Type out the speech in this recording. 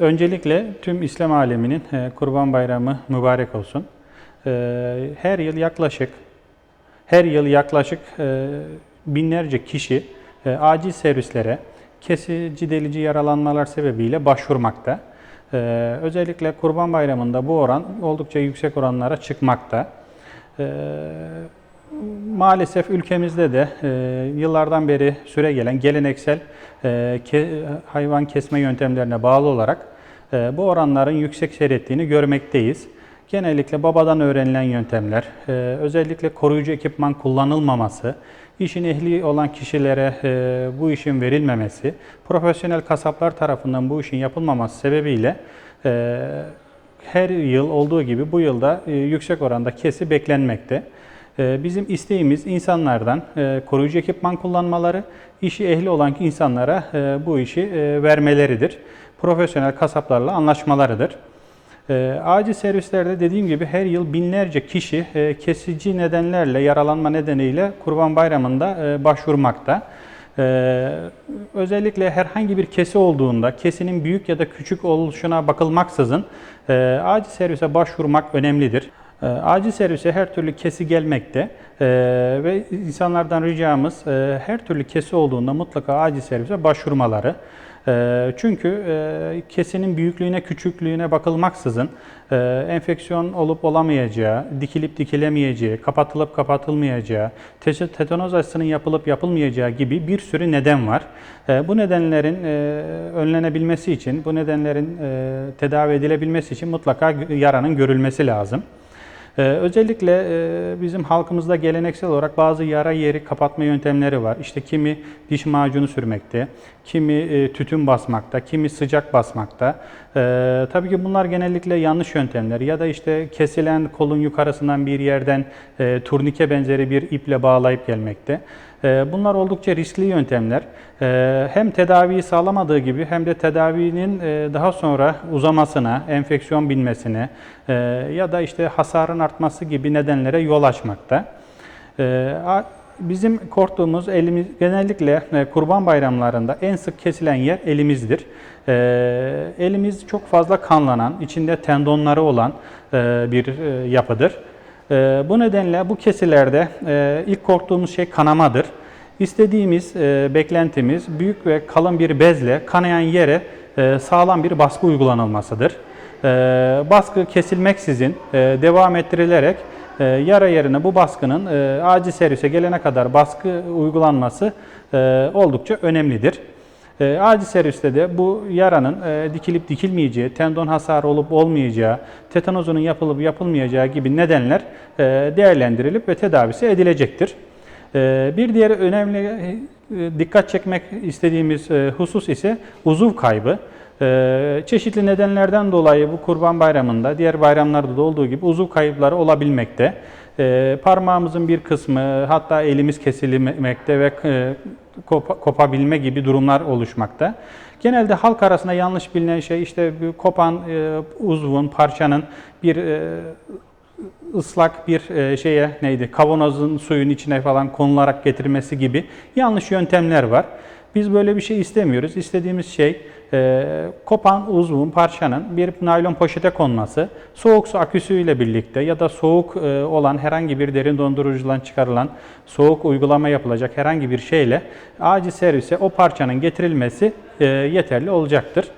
Öncelikle tüm İslam aleminin e, Kurban Bayramı mübarek olsun. E, Her yıl yaklaşık her yıl yaklaşık e, binlerce kişi acil servislere kesici delici yaralanmalar sebebiyle başvurmakta. Özellikle Kurban Bayramı'nda bu oran oldukça yüksek oranlara çıkmakta. Maalesef ülkemizde de e, yıllardan beri süre gelen geleneksel e, ke- hayvan kesme yöntemlerine bağlı olarak e, bu oranların yüksek seyrettiğini görmekteyiz. Genellikle babadan öğrenilen yöntemler, e, özellikle koruyucu ekipman kullanılmaması, işin ehli olan kişilere e, bu işin verilmemesi, profesyonel kasaplar tarafından bu işin yapılmaması sebebiyle e, her yıl olduğu gibi bu yılda e, yüksek oranda kesi beklenmekte. E, Bizim isteğimiz insanlardan e, koruyucu ekipman kullanmaları, işi ehli olan insanlara e, bu işi e, vermeleridir. Profesyonel kasaplarla anlaşmalarıdır. Acil servislerde dediğim gibi her yıl binlerce kişi kesici nedenlerle, yaralanma nedeniyle Kurban Bayramı'nda başvurmakta. Ee, özellikle herhangi bir kesi olduğunda kesinin büyük ya da küçük oluşuna bakılmaksızın acil servise başvurmak önemlidir. E, acil servise her türlü kesi gelmekte e, ve insanlardan ricamız e, her türlü kesi olduğunda mutlaka acil servise başvurmaları. E, çünkü e, kesinin büyüklüğüne, küçüklüğüne bakılmaksızın e, enfeksiyon olup olamayacağı, dikilip dikilemeyeceği, kapatılıp kapatılmayacağı, te- tetanoz aşısının yapılıp yapılmayacağı gibi bir sürü neden var. Bu nedenlerin e, önlenebilmesi için, bu nedenlerin tedavi edilebilmesi için mutlaka yaranın görülmesi lazım. Ee, özellikle e, bizim halkımızda geleneksel olarak bazı yara yeri kapatma yöntemleri var. İşte kimi diş macunu sürmekte, kimi e, tütün basmakta, kimi sıcak basmakta. Ee, tabii ki bunlar genellikle yanlış yöntemler ya da işte kesilen kolun yukarısından bir yerden e, turnike benzeri bir iple bağlayıp gelmekte. Ee, Bunlar oldukça riskli yöntemler. Ee, Hem tedaviyi sağlamadığı gibi hem de tedavinin e, daha sonra uzamasına, enfeksiyon binmesine e, ya da işte hasarın artması gibi nedenlere yol açmakta. Ee, Bizim korktuğumuz elimiz genellikle e, kurban bayramlarında en sık kesilen yer elimizdir. Elimiz çok fazla kanlanan, içinde tendonları olan bir yapıdır. Ee, Bu nedenle bu kesilerde e, ilk korktuğumuz şey kanamadır. İstediğimiz e, beklentimiz büyük ve kalın bir bezle kanayan yere e, sağlam bir baskı uygulanılmasıdır. Baskı kesilmeksizin devam ettirilerek yara yerine bu baskının e, acil servise gelene kadar baskı uygulanması oldukça önemlidir. E, acil serviste de bu yaranın e, dikilip dikilmeyeceği, tendon hasarı olup olmayacağı, tetanozunun yapılıp yapılmayacağı gibi nedenler e, değerlendirilip ve tedavisi edilecektir. E, bir diğer önemli e, dikkat çekmek istediğimiz e, husus ise uzuv kaybı. E, çeşitli nedenlerden dolayı bu Kurban Bayramı'nda, diğer bayramlarda da olduğu gibi uzuv kayıpları olabilmekte. E, parmağımızın bir kısmı, hatta elimiz kesilmekte ve e, kopa- kopabilme gibi durumlar oluşmakta. Genelde halk arasında yanlış bilinen şey işte kopan e, uzvun, parçanın bir e, ıslak bir e, şeye neydi kavanozun suyun içine falan konularak getirilmesi gibi yanlış yöntemler var. Biz böyle bir şey istemiyoruz. İstediğimiz şey e, kopan uzvun parçanın bir naylon poşete konması, soğuk su aküsüyle birlikte ya da soğuk e, olan herhangi bir derin dondurucudan çıkarılan soğuk uygulama yapılacak herhangi bir şeyle acil servise o parçanın getirilmesi e, yeterli olacaktır.